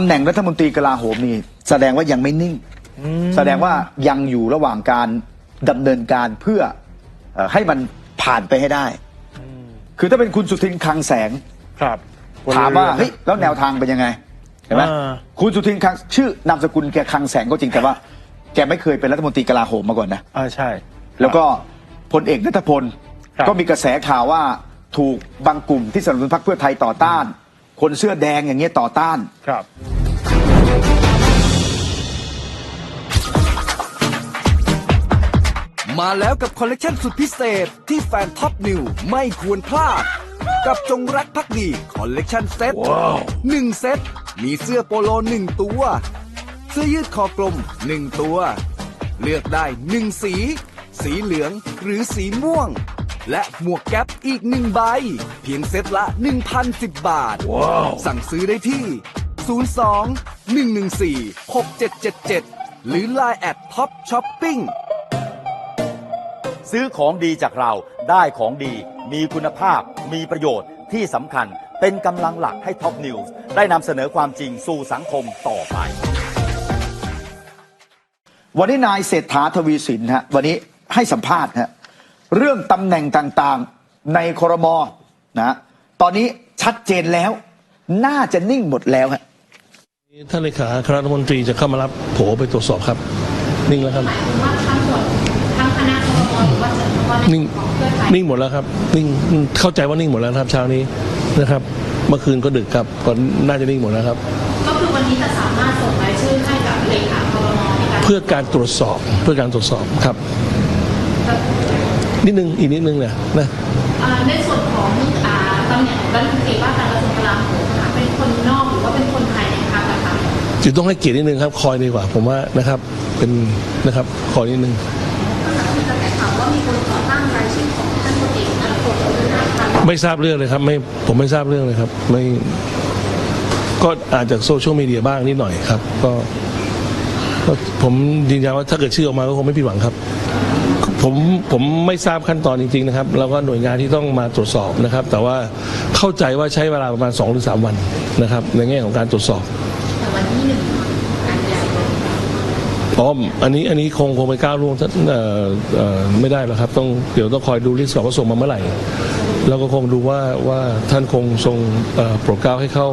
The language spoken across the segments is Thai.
ำแหน่งรัฐมนตรีกลาโหมนี่แสดงว่ายังไม่นิ่ง แสดงว่ายังอยู่ระหว่างการดำเนินการเพื่อเอ่อให้มันผ่านไปให้ได้ คือถ้าเป็นคุณสุทินคลังแสง ครับถามว่าเฮ้ยแล้วแนวทางเป็นยังไงเห็นไหมอ่า คุณสุทินคลังชื่อนามสกุลแกคลังแสงก็จริงแต่ว่า แกไม่เคยเป็นรัฐมนตรีกลาโหมมาก่อนนะ อ่าใช่ แล้วก็พลเอกนัทพล ครับก็มีกระแสข่าวว่าถูกบางกลุ่มที่สนับสนุนพรรคเพื่อไทยต่อต้าน คนเสื้อแดงอย่างเงี้ยต่อต้าน ครับ มาแล้วกับคอลเลกชันสุดพิเศษที่แฟนท็อปนิวไม่ควรพลาด กับจงรักภักดีคอลเลกชันเซ็ตหนึ่งเซ็ตมีเสื้อโปโลหนึ่งตัว เสื้อยืดคอกลมหนึ่งตัว เลือกได้หนึ่งสี สีเหลืองหรือสีม่วง และหมวกแก๊ปอีกหนึ่งใบ เพียงเซ็ตละ 1,010 บาทสั่งซื้อได้ที่ 02 114 6777 หรือ Line แอดท็อปช้อปปิ้งซื้อของดีจากเราได้ของดี มีคุณภาพ มีประโยชน์ที่สำคัญเป็นกำลังหลักให้ท็อปนิวส์ได้นำเสนอความจริงสู่สังคมต่อไป วันนี้นายเศรษฐาทวีสินฮะวันนี้ให้สัมภาษณ์ฮะ เรื่องตำแหน่งต่างๆในครมนะตอนนี้ชัดเจนแล้ว น่าจะนิ่งหมดแล้วฮะท่านเลขาคณะรัฐมนตรีจะเข้ามารับโผไปตรวจสอบครับ นิ่งแล้วครับว่าทั้งหมดทั้งคณะครมหรือว่าเฉพาะในนิ่งของเพื่อไทยนิ่งหมดแล้วครับ นิ่งเข้าใจว่านิ่งหมดแล้วนะครับเช้านี้นะครับ เมื่อคืนก็ดึกครับก็น่าจะนิ่งหมดแล้วครับ ก็คือวันนี้จะสามารถส่งรายชื่อให้กับเลขาครมในการเพื่อการตรวจสอบเพื่อการตรวจสอบครับ นิดนึงอีกนิดนึงเนี่ยนะอ่าในส่วนของอ่าตำแหน่งรัฐมนตรีว่าการกระทรวงกลาโหมค่ะเป็นคนนอกหรือว่าเป็นคนภายในพรรคอะคะจะต้องให้เกียรตินิดนึงครับ คอยดีกว่า ผมว่านะครับเป็นนะครับคอยนิดนึงที่จะแต่ข่าวว่ามีคนต่อตั้งรายชื่อของท่านพลเอกนัทพลหรือท่านไม่ทราบเรื่องเลยครับไม่ผมไม่ทราบเรื่องเลยครับ ไม่ก็อาจจากโซเชียลมีเดียบ้างนิดหน่อยครับ ก็ก็ผมยืนยันว่าถ้าเกิดชื่อออกมาก็คงไม่ผิดหวังครับ ผมผมไม่ทราบขั้นตอนจริงๆนะครับแล้วก็หน่วยงานที่ต้องมาตรวจสอบนะครับ แต่ว่าเข้าใจว่าใช้เวลาประมาณ2อหรือสวันนะครับ ในแง่ของการตรวจสอบแต่วันที่หนึ่งกันยายนอ๋ออันนี้อันนี้คงคงไปก้าวล่วงท่านเอ่อเอ่อไม่ได้หรอกครับ ต้องเดี๋ยวต้องคอยดูลิสต์ก่อนว่าส่งมาเมื่อไหร่แล้วก็คงดูว่าว่าท่านคงทรงเอ่อโปรดเกล้าให้เข้า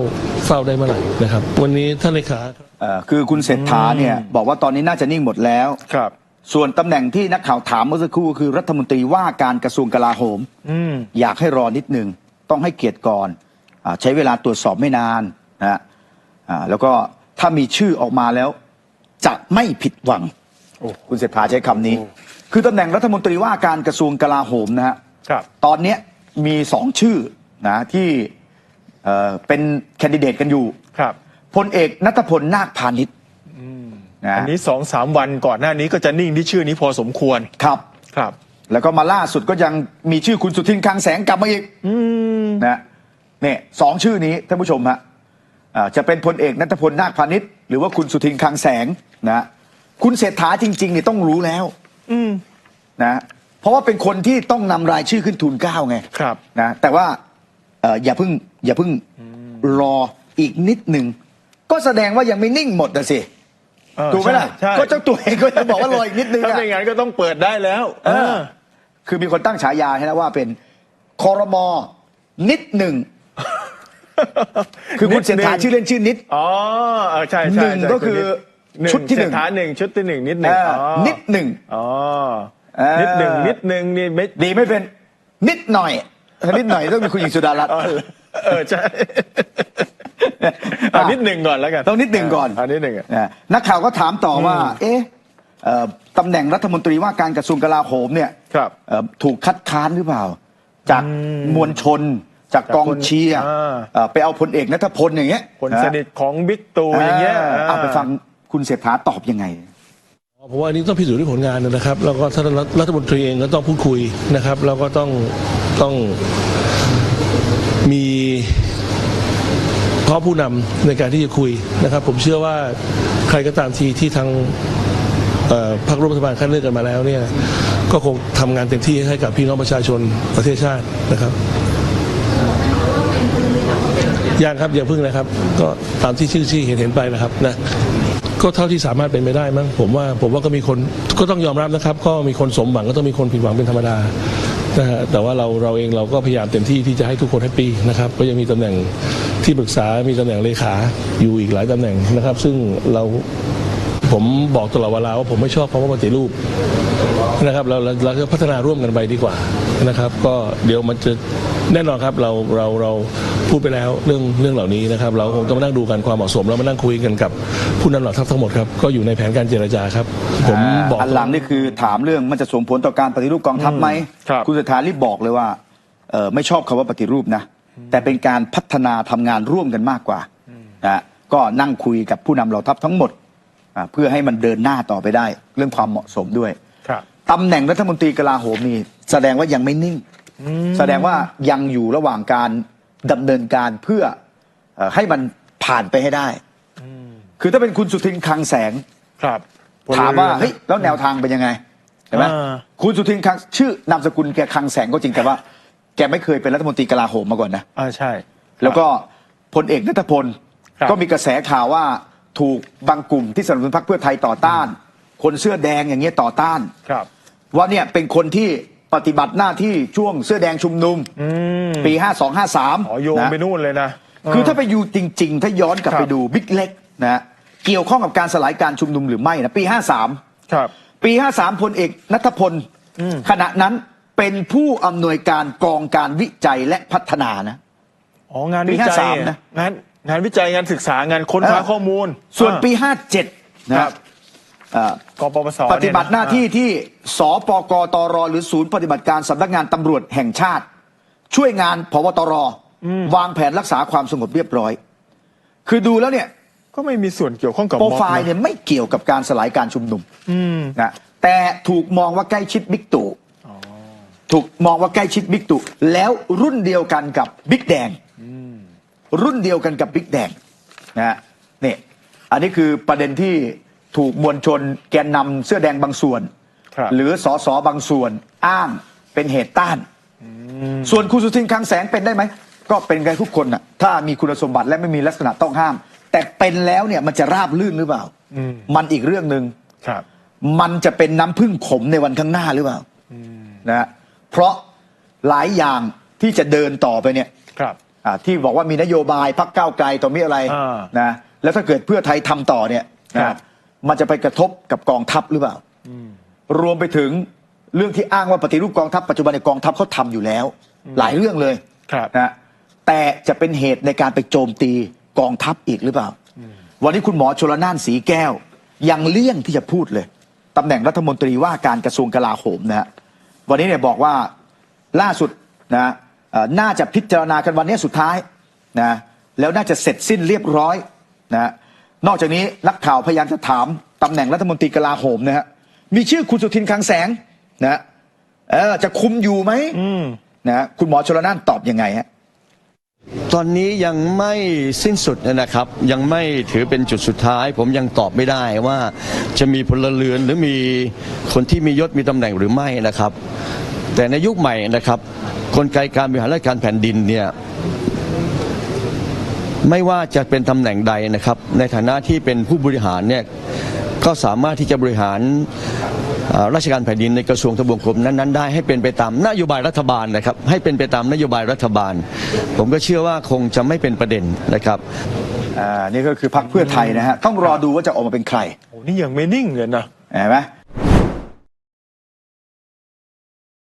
เฝ้าได้เมื่อไหร่นะครับ วันนี้ท่านเลขาเอ่อคือคุณเศรษฐาเนี่ยบอกว่าตอนนี้น่าจะนิ่งหมดแล้วครับ ส่วนตำแหน่งที่นักข่าวถามเมื่อสักครู่คือรัฐมนตรีว่าการกระทรวงกลาโหม อืม อยากให้รอนิดหนึ่งต้องให้เกียรติก่อนอาใช้เวลาตรวจสอบไม่นานนะฮะอ่าแล้วก็ถ้ามีชื่อออกมาแล้ว จะไม่ผิดหวังโอ้คุณเศรษฐาใช้คำนี้ คือตำแหน่งรัฐมนตรีว่าการกระทรวงกลาโหมนะฮะครับ ตอนเนี้ยมีสองชื่อนะที่เอ่อเป็นแคนดิเดตกันอยู่ ครับ พลเอกนัทพลนาคพาณิชย์ นะอันนี้สองสามวันก่อนหน้านี้ก็จะนิ่งที่ชื่อนี้พอสมควรครับ ครับ แล้วก็มาล่าสุดก็ยังมีชื่อคุณสุทินคลังแสงกลับมาอีกนะเนี่ยสองชื่อนี้ท่านผู้ชมฮะอ่าจะเป็นพลเอกนัทพลนาคพาณิชย์หรือว่าคุณสุทินคลังแสงนะคุณเศรษฐาจริงๆเนี่ยต้องรู้แล้วนะเพราะว่าเป็นคนที่ต้องนำรายชื่อขึ้นทูลเกล้าไงครับนะแต่ว่าเอ่ออย่าเพิ่งอย่าเพิ่งรออีกนิดหนึ่งก็แสดงว่ายังไม่นิ่งหมดนะสิ เออถูกไหมล่ะใช่ใช่ ก็เจ้าตัวเองก็จะบอกว่ารออีกนิดนึงถ้าอะไม่งั้นก็ต้องเปิดได้แล้วเออ คือมีคนตั้งฉายาให้นะว่าเป็นคอรมอนิดหนึ่ง คือคุณเศรษฐาชื่อเล่นชื่อนิด อ๋อเออใช่ใช่หนึ่งใช่ก็คือหนึ่งชุดที่หนึ่ง เศรษฐาหนึ่งชุดที่หนึ่งนิดหนึ่งเอออ๋อนิดหนึ่ง อ๋อเออ นิดหนึ่งนิดหนึ่งนี่ไม่ดีไม่เป็น นิดหน่อยถ้านิดหน่อยต้องมีคุณหญิงสุดารัตน์อ๋อเหรอเออใช่ เอานิดหนึ่งก่อนแล้วกันต้องนิดหนึ่งก่อน เอานิดหนึ่งอะ นะนักข่าวก็ถามต่อว่า เอ๊ะเอ่อตำแหน่งรัฐมนตรีว่าการกระทรวงกลาโหมเนี่ยครับเอ่อถูกคัดค้านหรือเปล่า จากมวลชน จากกองเชียร์อ่า เอ่อไปเอาพลเอกนัทพลอย่างเงี้ยคนสนิทของบิ๊กตู่อย่างเงี้ยเอาไปฟังคุณเศรษฐาตอบยังไงเพราะว่าอันนี้ต้องพิสูจน์ด้วยผลงานนะครับ แล้วก็ท่านรัฐมนตรีเองก็ต้องพูดคุยนะครับ แล้วก็ต้องต้องมี พ่อผู้นำในการที่จะคุยนะครับ ผมเชื่อว่าใครก็ตามทีที่ทางพรรครัฐบาลคัดเลือกกันมาแล้วเนี่ยก็คงทำงานเต็มที่ให้กับพี่น้องประชาชนประเทศชาตินะครับว่าเป็นคนที่แบบว่าเป็นแนยังครับอย่าเพิ่งนะครับ ก็ตามที่ชื่อที่เห็นเห็นไปนะครับนะก็เท่าที่สามารถเป็นไปได้มั้งผมว่าผมว่าก็มีคนก็ต้องยอมรับนะครับ ก็มีคนสมหวังก็ต้องมีคนผิดหวังเป็นธรรมดา นะฮะแต่ว่าเราเราเองเราก็พยายามเต็มที่ที่จะให้ทุกคนแฮปปี้นะครับก็ยังมีตำแหน่งที่ปรึกษา มีตำแหน่งเลขาอยู่อีกหลายตำแหน่งนะครับ ซึ่งเราผมบอกตลอดเวลาว่าผมไม่ชอบคำว่าปฏิรูป นะครับเราเราเราจะพัฒนาร่วมกันไปดีกว่านะครับ ก็เดี๋ยวมันจะแน่นอนครับเราเราเราพูดไปแล้วเรื่องเรื่องเหล่านี้นะครับ เราคงต้องมานั่งดูกันความเหมาะสมแล้วมานั่งคุยกันกับผู้นำเหล่าทัพทั้งหมดครับก็อยู่ในแผนการเจรจาครับ ผมบอก อันหลังนี่คือถามเรื่องมันจะส่งผลต่อการปฏิรูปกองทัพไหมครับณเศรษฐารีบบอกเลยว่าเออไม่ชอบคำว่าปฏิรูปนะ แต่เป็นการพัฒนาทำงานร่วมกันมากกว่านะก็นั่งคุยกับผู้นำเหล่าทัพทั้งหมดอ่าเพื่อให้มันเดินหน้าต่อไปได้ เรื่องความเหมาะสมด้วยครับ ตำแหน่งรัฐมนตรีกลาโหมนี่แสดงว่ายังไม่นิ่ง แสดงว่ายังอยู่ระหว่างการดำเนินการเพื่อเอ่อให้มันผ่านไปให้ได้ คือถ้าเป็นคุณสุทินคลังแสง ครับ ถามว่าพลรือนเฮ้ยแล้วแนวทางเป็นยังไงเห็นไหมอ่า คุณสุทินคลังชื่อนามสกุลแกคลังแสงก็จริงแต่ว่า แกไม่เคยเป็นรัฐมนตรีกลาโหมมาก่อนนะ อ่าใช่ แล้วก็พลเอกนัทพล ครับ ก็มีกระแสข่าวว่าถูกบางกลุ่มที่สนับสนุนพรรคเพื่อไทยต่อต้าน คนเสื้อแดงอย่างเงี้ยต่อต้าน ครับ ว่าเนี่ยเป็นคนที่ปฏิบัติหน้าที่ช่วงเสื้อแดงชุมนุมอืมปี 5253อ๋อโยงไปนู่นเลยนะ คือถ้าไปอยู่จริง ๆ ถ้าย้อนกลับครับไปดูบิ๊กเล็กนะเกี่ยวข้องกับการสลายการชุมนุมหรือไม่นะปี 53 ครับ ปี 53พลเอกนัทพลอืมขณะนั้นเป็นผู้อำนวยการกองการวิจัยและพัฒนานะอ๋องานปีวิจัย53นะงานงานวิจัยงานศึกษางานค้นคว้าเออข้อมูล ส่วนปีอ่า57นะครับอ่า กปปสปฏิบัติหน้าที่เยะที่สปกตรหรือศูนย์ปฏิบัติการสำนักงานตำรวจแห่งชาติ ช่วยงานพบตรวางแผนรักษาความสงบเรียบร้อย คือดูแล้วเนี่ย ก็ไม่มีส่วนเกี่ยวข้องกับโปรม็อบไฟล์นะเนี่ยไม่เกี่ยวกับการสลายการชุมนุมอืมนะแต่ถูกมองว่าใกล้ชิดบิ๊กตู่ถูกมองว่าใกล้ชิดบิ๊กตู่แล้วรุ่นเดียวกันกับบิ๊กแดงรุ่นเดียวกันกับบิ๊กแดงนะฮะนี่อันนี้คือประเด็นที่ ถูกมวลชนแกนนำเสื้อแดงบางส่วน ครับ หรือสอสอบางส่วนอ้างเป็นเหตุต้าน ส่วนคุณสุทินคลังแสงเป็นได้ไหม ก็เป็นกันทุกคนน่ะถ้ามีคุณสมบัติและไม่มีลักษณะต้องห้าม แต่เป็นแล้วเนี่ยมันจะราบลื่นหรือเปล่า อืม มันอีกเรื่องหนึ่ง ครับ มันจะเป็นน้ำพึ่งขมในวันข้างหน้าหรือเปล่านะฮะเพราะหลายอย่างที่จะเดินต่อไปเนี่ยครับ อ่าที่บอกว่ามีนโยบายพักก้าวไกลต่อมีอะไรอ่านะแล้วถ้าเกิดเพื่อไทยทำต่อเนี่ยครันะบ มันจะไปกระทบกับกองทัพหรือเปล่า รวมไปถึงเรื่องที่อ้างว่าปฏิรูปกองทัพปัจจุบันในยกองทัพเขาทำอยู่แล้ว หลายเรื่องเลยครับนะแต่จะเป็นเหตุในการไปโจมตีกองทัพอีกหรือเปล่า วันนี้คุณหมอชลนานสีแก้ว ยังเลี่ยงที่จะพูดเลยตำแหน่งรัฐมนตรีว่าการกระทรวงกลาโหมนะฮะวันนี้เนี่ยบอกว่าล่าสุดนะเอ่อน่าจะพิจารณากันวันนี้สุดท้ายนะแล้วน่าจะเสร็จสิ้นเรียบร้อยนะ นอกจากนี้นักข่าวพยายามจะถามตำแหน่งรัฐมนตรีกลาโหมนะฮะมีชื่อคุณสุทินคลังแสงนะเออจะคุมอยู่ไหมอืมนะคุณหมอชลนานตอบยังไงฮะตอนนี้ยังไม่สิ้นสุดนะครับ ยังไม่ถือเป็นจุดสุดท้าย ผมยังตอบไม่ได้ว่าจะมีพลเรือนหรือมีคนที่มียศมีตำแหน่งหรือไม่นะครับ แต่ในยุคใหม่นะครับกลไกการบริหารราชการแผ่นดินเนี่ย ไม่ว่าจะเป็นตำแหน่งใดนะครับ ในฐานะที่เป็นผู้บริหารเนี่ยก็สามารถที่จะบริหารเอ่อราชการแผ่นดินในกระทรวงทบวงกรมนั้นๆได้ให้เป็นไปตามนโยบายรัฐบาลนะครับ ให้เป็นไปตามนโยบายรัฐบาล ผมก็เชื่อว่าคงจะไม่เป็นประเด็นนะครับอ่านี่ก็คือพรรคเพื่อไทยนะฮะต้องรอดูว่าจะออกมาเป็นใครโอ้นี่ยังไม่นิ่งเลยนะเห็นไหม